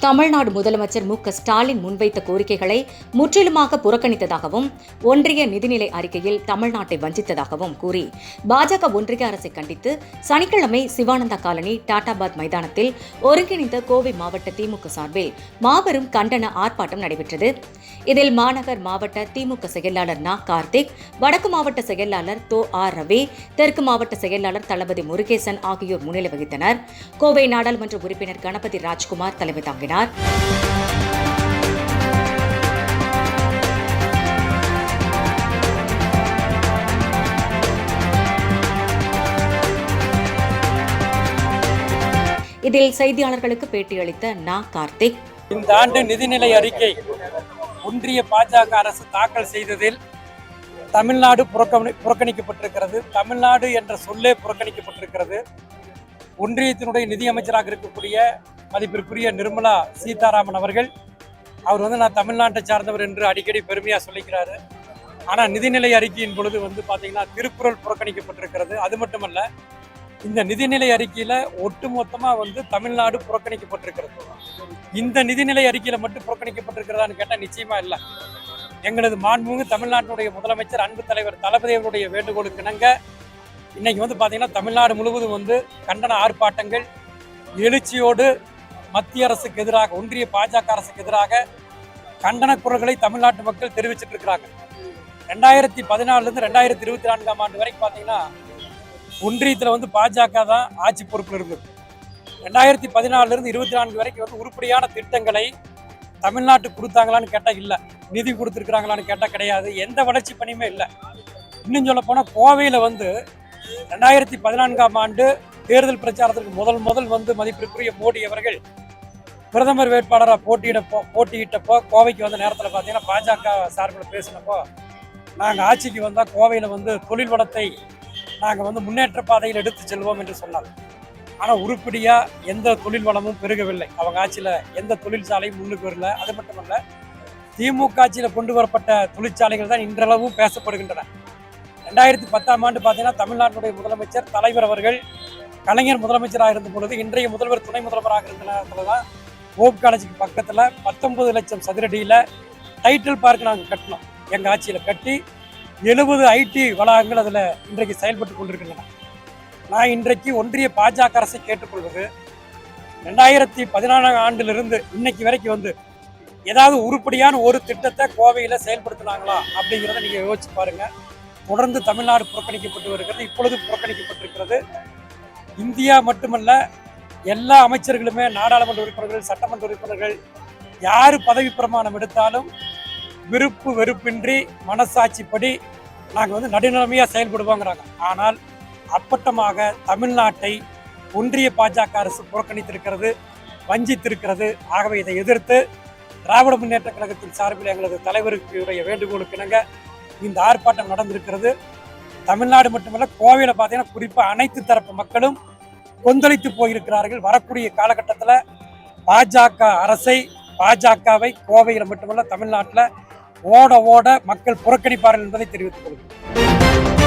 தமிழ்நாடு முதலமைச்சர் மு ஸ்டாலின் முன்வைத்த கோரிக்கைகளை முற்றிலுமாக புறக்கணித்ததாகவும் ஒன்றிய நிதிநிலை அறிக்கையில் தமிழ்நாட்டை வஞ்சித்ததாகவும் கூறி பாஜக ஒன்றிய அரசை கண்டித்து சனிக்கிழமை சிவானந்தா காலனி டாடாபாத் மைதானத்தில் ஒருங்கிணைந்த கோவை மாவட்ட திமுக சார்பில் மாபெரும் கண்டன ஆர்ப்பாட்டம் நடைபெற்றது. இதில் மாநகர் மாவட்ட திமுக செயலாளர் நா. கார்த்திக் வடக்கு மாவட்ட செயலாளர் தோ. ஆர். ரவி தெற்கு மாவட்ட செயலாளர் தளபதி முருகேசன் ஆகியோர் முன்னிலை வகித்தனர். கோவை நாடாளுமன்ற உறுப்பினர் கணபதி ராஜ்குமார் தலைமை தாங்கினார். இதில் செய்தியாளர்களுக்கு பேட்டியளித்த நா. கார்த்திக். இந்த ஆண்டு நிதிநிலை அறிக்கை ஒன்றிய பாஜக அரசு தாக்கல் செய்ததில் தமிழ்நாடு புறக்கணி புறக்கணிக்கப்பட்டிருக்கிறது. தமிழ்நாடு என்ற சொல்லே புறக்கணிக்கப்பட்டிருக்கிறது. ஒன்றியத்தினுடைய நிதியமைச்சராக இருக்கக்கூடிய மதிப்பிற்குரிய நிர்மலா சீதாராமன் அவர்கள். அவர் வந்து நான் தமிழ்நாட்டை சார்ந்தவர் என்று அடிக்கடி பெருமையாக சொல்லிக்கிறாரு. ஆனால் நிதிநிலை அறிக்கையின் பொழுது வந்து பார்த்தீங்கன்னா திருக்குறள் புறக்கணிக்கப்பட்டிருக்கிறது. அது மட்டுமல்ல இந்த நிதிநிலை அறிக்கையில் ஒட்டுமொத்தமாக வந்து தமிழ்நாடு புறக்கணிக்கப்பட்டிருக்கிறது. இந்த நிதிநிலை அறிக்கையில் மட்டும் புறக்கணிக்கப்பட்டிருக்கிறதான்னு கேட்டால் நிச்சயமாக இல்லை. எங்களது மாண்புமிகு தமிழ்நாட்டினுடைய முதலமைச்சர் அன்பு தலைவர் தளபதி அவருடைய வேண்டுகோளுக்கு இணங்க இன்னைக்கு வந்து பார்த்திங்கன்னா தமிழ்நாடு முழுவதும் வந்து கண்டன ஆர்ப்பாட்டங்கள் எழுச்சியோடு மத்திய அரசுக்கு எதிராக ஒன்றிய பாஜக அரசுக்கு எதிராக கண்டன குரல்களை தமிழ்நாட்டு மக்கள் தெரிவிச்சிட்டு இருக்கிறாங்க. ரெண்டாயிரத்தி பதினாலிருந்து ரெண்டாயிரத்தி இருபத்தி நான்காம் ஆண்டு வரைக்கும் பார்த்தீங்கன்னா ஒன்றியத்தில் வந்து பாஜக தான் ஆட்சி பொறுப்பில் இருந்தது. ரெண்டாயிரத்தி பதினாலுலேருந்து இருபத்தி நான்கு வரைக்கும் வந்து உருப்படியான திட்டங்களை தமிழ்நாட்டுக்கு கொடுத்தாங்களான்னு கேட்டால் இல்லை. நிதி கொடுத்துருக்குறாங்களான்னு கேட்டால் கிடையாது. எந்த வளர்ச்சி பணியுமே இல்லை. இன்னும் சொல்ல போனால் கோவையில் வந்து ரெண்டாயிரத்தி பதினான்காம் ஆண்டு தேர்தல் பிரச்சாரத்திற்கு முதல் முதல் வந்து மதிப்பிற்குரிய மோடி அவர்கள் பிரதமர் வேட்பாளராக போட்டியிடப்போ போட்டியிட்டப்போ கோவைக்கு வந்த நேரத்தில் பார்த்தீங்கன்னா பாஜக சார்பில் பேசினப்போ நாங்கள் ஆட்சிக்கு வந்தால் கோவையில் வந்து தொழில் வளத்தை நாங்கள் வந்து முன்னேற்ற பாதையில் எடுத்து செல்வோம் என்று சொன்னார். ஆனால் உருப்படியாக எந்த தொழில் வளமும் பெருகவில்லை. அவங்க ஆட்சியில் எந்த தொழிற்சாலையும் முன்னுக்கு வரல. அது மட்டுமல்ல திமுக ஆட்சியில் கொண்டு வரப்பட்ட தொழிற்சாலைகள் தான் இன்றளவும் பேசப்படுகின்றன. ரெண்டாயிரத்தி பத்தாம் ஆண்டு பார்த்தீங்கன்னா தமிழ்நாட்டுடைய முதலமைச்சர் தலைவர் அவர்கள் கலைஞர் முதலமைச்சராக இருந்த பொழுது இன்றைய முதல்வர் துணை முதல்வராக இருந்த நேரத்தில் தான் ஓப் காலேஜுக்கு பக்கத்தில் பத்தொன்பது லட்சம் சதுரடியில் டைட்டில் பார்க் நாங்கள் கட்டினோம். எங்கள் ஆட்சியில் கட்டி எழுபது ஐடி வளாகங்கள் அதில் இன்றைக்கு செயல்பட்டு கொண்டிருக்கின்றன. நான் இன்றைக்கு ஒன்றிய பாஜக அரசை கேட்டுக்கொள்வது ரெண்டாயிரத்தி பதினாலாம் ஆண்டிலிருந்து இன்னைக்கு வரைக்கும் வந்து ஏதாவது உருப்படியான ஒரு திட்டத்தை கோவையில் செயல்படுத்தினாங்களா அப்படிங்கிறத நீங்கள் யோசிச்சு பாருங்கள் தொடர்ந்து தமிழ்நாடு புறக்கணிக்கப்பட்டு வருகிறது. இப்பொழுது புறக்கணிக்கப்பட்டிருக்கிறது. இந்தியா மட்டுமல்ல எல்லா அமைச்சர்களுமே நாடாளுமன்ற உறுப்பினர்கள் சட்டமன்ற உறுப்பினர்கள் யார் பதவி பிரமாணம் எடுத்தாலும் விருப்பு வெறுப்பின்றி மனசாட்சிப்படி நாங்கள் வந்து நடுநிலைமையாக செயல்படுவோங்கிறாங்க. ஆனால் அப்பட்டமாக தமிழ்நாட்டை ஒன்றிய பாஜக அரசு புறக்கணித்திருக்கிறது வஞ்சித்திருக்கிறது. ஆகவே இதை எதிர்த்து திராவிட முன்னேற்ற கழகத்தின் சார்பில் எங்களது தலைவருக்கு உடைய வேண்டுகோளுக்கு இணங்க இந்த ஆர்ப்பாட்டம் நடந்திருக்கிறது. தமிழ்நாடு மட்டுமல்ல கோவையில் பார்த்தீங்கன்னா குறிப்பாக அனைத்து தரப்பு மக்களும் கொந்தளித்து போயிருக்கிறார்கள். வரக்கூடிய காலகட்டத்தில் பாஜக அரசை பாஜகவை கோவையில் மட்டுமல்ல தமிழ்நாட்டில் ஓட ஓட மக்கள் புறக்கணிப்பார்கள் என்பதை தெரிவித்துக் கொள்கிறேன்.